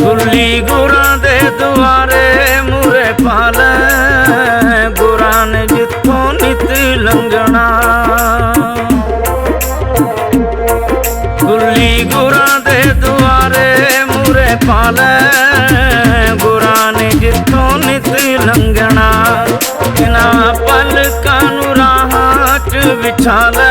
ਗੁੱਲੀ ਗੁਰਾਂ ਦੇ ਦੁਆਰੇ ਮੂਰੇ ਪਾਲੇ। ਗੁਰਾਂ ਨੇ ਜਿੱਥੋਂ ਨਿਤ ਲੰਘਣਾ। ਗੁੱਲੀ ਗੁਰਾਂ ਦੇ ਦੁਆਰੇ ਮੂਰੇ ਪਾਲੇ। ਚ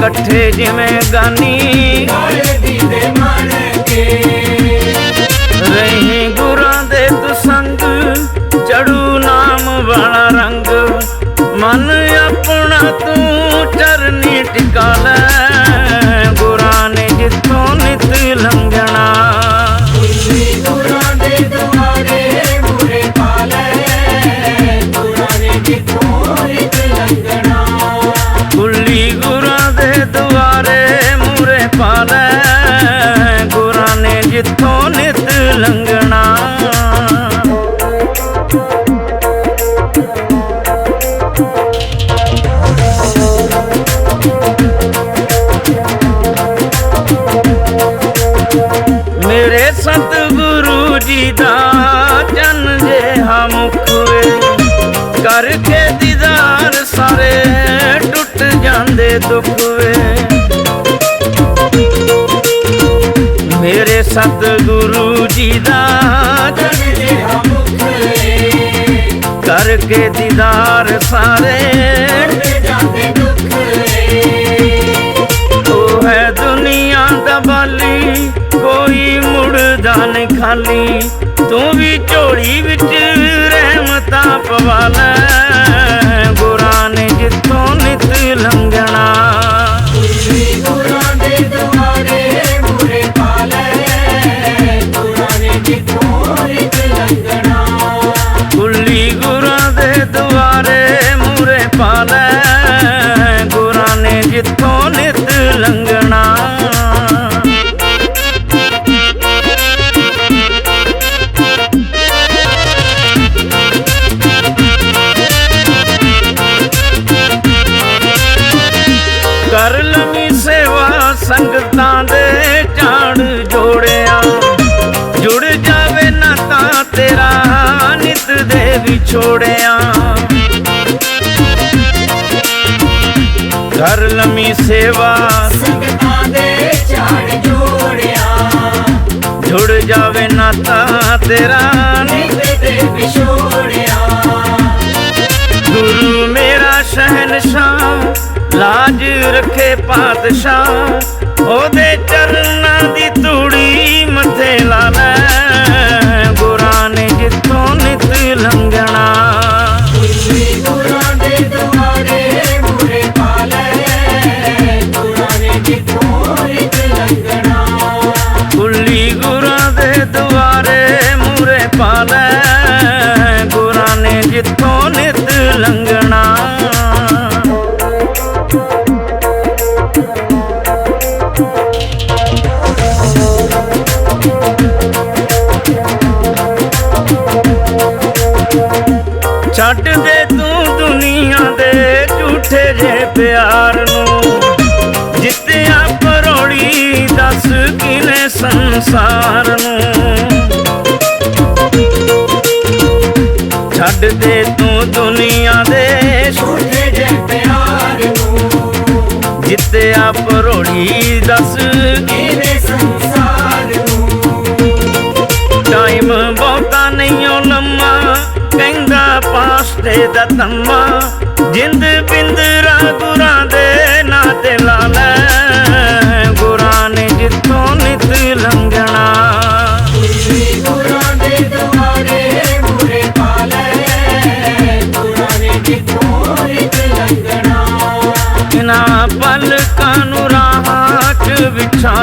ਇਕੱਠੇ ਜਿਵੇਂ ਗਾਨੀ ਕਾਲੇ ਦੀ ਮਣ ਕੇ ਰਹੀ ਗੁਰਾਂ ਦੇ ਤੁਸੰਗ ਚੜੂ ਨਾਮ ਵਾਲਾ ਰੰਗ। ਮਨ ਆਪਣਾ ਤੂੰ ਦੀਦਾਰ ਸਾਰੇ ਟੁੱਟ ਜਾਂਦੇ ਦੁੱਖਵੇ ਮੇਰੇ ਸਤਿਗੁਰੂ ਜੀ ਦਾ ਕਰਕੇ ਦੀਦਾਰ ਸਾਰੇ ਟੁੱਟ ਜਾਂਦੇ ਦੁੱਖਲੇ ਉਹ ਹੈ ਦੁਨੀਆ ਦਾ ਬਾਲੀ, ਕੋਈ ਮੁੜਦਾ ਨਹੀਂ ਖਾਲੀ। ਤੂੰ ਵੀ ਝੋਲੀ ਵਿੱਚ ਰਹਿਮਤਾਂ ਪਵਾ ਲੈ। ਨਿਤ ਲੰਘਣਾ ਗੁਰਾਂ ਦੇ ਦੁਆਰੇ ਮੂਰੇ ਪਾਲੇ ਗੁਰਾਂ ਨੇ ਜਿੱਥੋਂ ਰਿਤ ਲੰਗਣਾ। ਗੁੱਲੀ ਗੁਰਾਂ ਦੇ ਦੁਆਰੇ ਮੂਰੇ ਪਾ ਨਿਤ ਦੇ ਵਿਛੋੜਿਆ ਕਰ ਲਮੀ ਸੇਵਾ ਸੰਗਤਾਂ ਦੇ ਝਾੜ ਜੋੜਿਆ। ਜੁੜ ਜਾਵੇ ਨਾ ਤਾਂ ਤੇਰਾ ਨਿਤ ਨਿਤ ਤੇ ਵਿਛੋੜਿਆ। ਗੁਰੂ ਮੇਰਾ ਲਾਜ ਰੱਖੇ ਪਾਤਸ਼ਾਹ। ਉਹਦੇ ਚਰਨਾਂ ਦੀ ਧੂੜੀ ਮੱਥੇ ਲਾ ਲੈ ਛੱਡ ਦੇ ਤੂੰ ਦੁਨੀਆ ਦੇ ਝੂਠੇ ਜੇ ਪਿਆਰ। ਪਾਸੇ ਦਾ ਤੰਮਾ ਜਿੰਦ ਬਿੰਦਰਾ ਗੁਰਾਂ ਦੇ ਨਾ ਤੇ ਲਾਲੈ ਗੁਰਾਂ ਨੇ ਜਿੱਥੋਂ ਨਿਤ ਲੰਘਣਾ। ਗੁਰਾਂ ਦੇ ਦਵਾਰੇ ਮੂਰੇ ਪਾਲੈ ਗੁਰਾਂ ਨੇ ਜਿੱਥੋਂ ਨਿਤ ਲੰਘਣਾ। ਇਨਾ ਪਲਕਾਂ ਨੂੰ ਰਾਹ ਚ ਵਿਛਾ